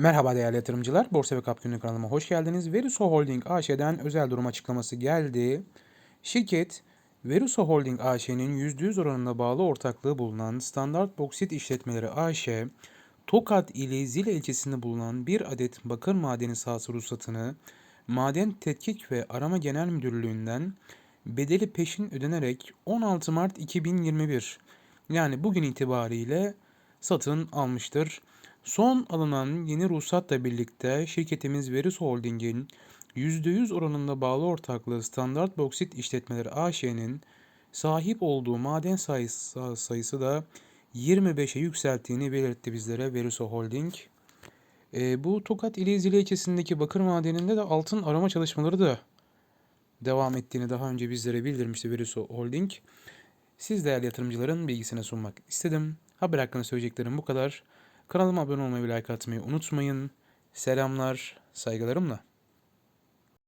Merhaba değerli yatırımcılar. Borsa ve Kap Günlük kanalıma hoş geldiniz. Veruso Holding AŞ'den özel durum açıklaması geldi. Şirket, Veruso Holding AŞ'nin %100 oranında bağlı ortaklığı bulunan Standart Boksit İşletmeleri AŞ, Tokat ili Zile ilçesinde bulunan bir adet bakır madeni sahası ruhsatını Maden Tetkik ve Arama Genel Müdürlüğü'nden bedeli peşin ödenerek 16 Mart 2021 yani bugün itibariyle satın almıştır. Son alınan yeni ruhsatla birlikte şirketimiz Veris Holding'in %100 oranında bağlı ortaklığı Standart Boksit İşletmeleri AŞ'nin sahip olduğu maden sayısı, sayısı da 25'e yükselttiğini belirtti bizlere Veriso Holding. E, bu Tokat ili Zile ilçesindeki bakır madeninde de altın arama çalışmaları da devam ettiğini daha önce bizlere bildirmişti Veriso Holding. Siz değerli yatırımcıların bilgisine sunmak istedim. Haber hakkında söyleyeceklerim bu kadar. Kanalıma abone olmayı ve like atmayı unutmayın. Selamlar, saygılarımla.